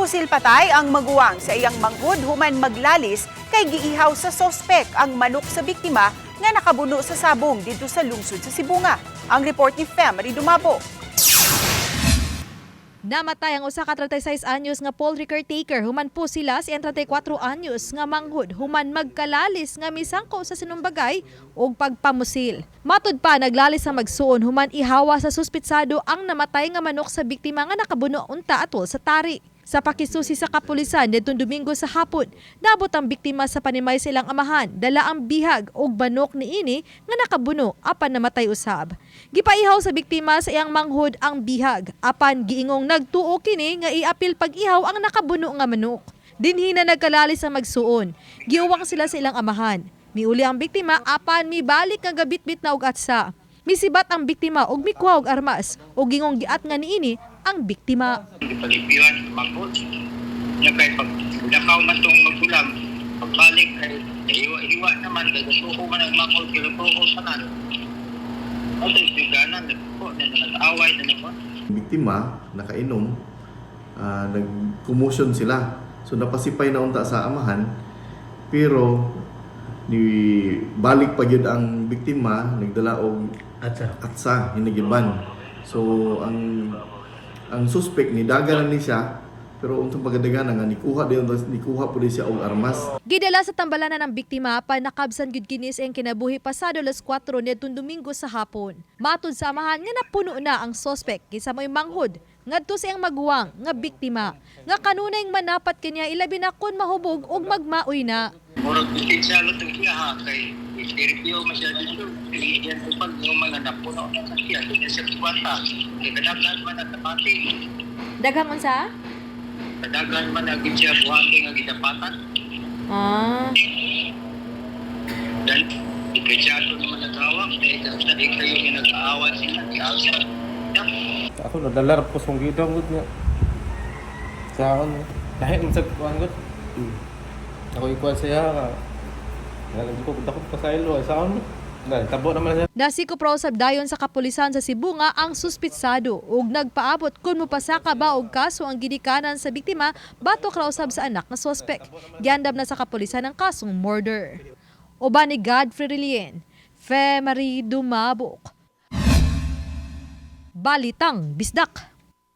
Napusil patay ang maguwang sa iyang manghud human maglalis kay giihaw sa sospek ang manok sa biktima nga nakabuno sa sabong dito sa lungsod sa Sibunga. Ang report ni Fem Dumabo. Namatay ang usa ka 36 anyos nga poultry caretaker human po sila si 34 anyos nga manghud human magkalalis nga misangko sa sinumbagay ug pagpamusil. Matud pa naglalis sa magsuon human ihawa sa suspitsado ang namatay nga manok sa biktima nga nakabuno unta atol sa tari. Sa pakisusi sa kapulisan nitong Domingo sa hapon, nabot ang biktima sa panimay silang amahan, dala ang bihag ug banok ni ini nga nakabuno apan namatay usab. Gipaihaw sa biktima sa iyang manghud ang bihag, apan giingong nagtuo kini nga iapil pag-ihaw ang nakabuno nga manok. Dinhi na nagkalali sa magsuon. Giuwang sila sa ilang amahan. Miuli ang biktima apan mibalik nga gabitbit na og atsa. Misibat ang biktima og mikwa og armas ug gingong giat nga niini ang biktima. palipiwan sa mangkot. Yan kay pag nakaw man itong magulang, pagbalik ay hiwa-hiwa naman, gusto man ang mangkot, kinukuho sa nan. At ay siganan, nagpo, na nag-away na naman. biktima nakainom ah, nag-commotion sila so napasipay na unta sa amahan pero ni balik pa gyud ang biktima nagdala og Atsa. atsa hinigiban so ang ang suspect ni daganan ni siya pero untong pagadaganan nga nikuha din nikuha pud siya og armas Gidala sa tambalanan ng biktima pa nakabsan gud kinis ang kinabuhi pasado las 4 nitong Domingo sa hapon. Matud sa amahan nga napuno na ang suspect kisa mo'y manghud ngadto sa iyang maguwang nga biktima nga kanunay manapat kanya ilabi na kun mahubog ug magmaoy na. Murag bisin siya lo itong siya ha, kay Sergio masyado ito. Yan po pag yung mga napuno na sa siya, siya kuwanta. Kay kadaghan man at tapati. Daghang unsa? Kadaghan man agad siya buhating ang gitapatan. Ah. Dahil ikasyado naman nag-awak, dahil sa kayo yung nag-aawat sila, i-awsa. Ako nadalar po song gidang gud nga. Sa akon. Kahit man sa kuan gud. Ako ikuan siya ka. Nalang ko dakot pa sa ilo sa akon. Tabo naman siya. Nasiko prosab dayon sa kapulisan sa Cebu nga ang suspitsado ug nagpaabot kun mopasaka ba og kaso ang gidikanan sa biktima batok raw usab sa anak nga suspect. Giandam na sa kapulisan ang kasong murder. Uban ni Godfrey Relien, Fe Marie Dumabok. Balitang Bisdak.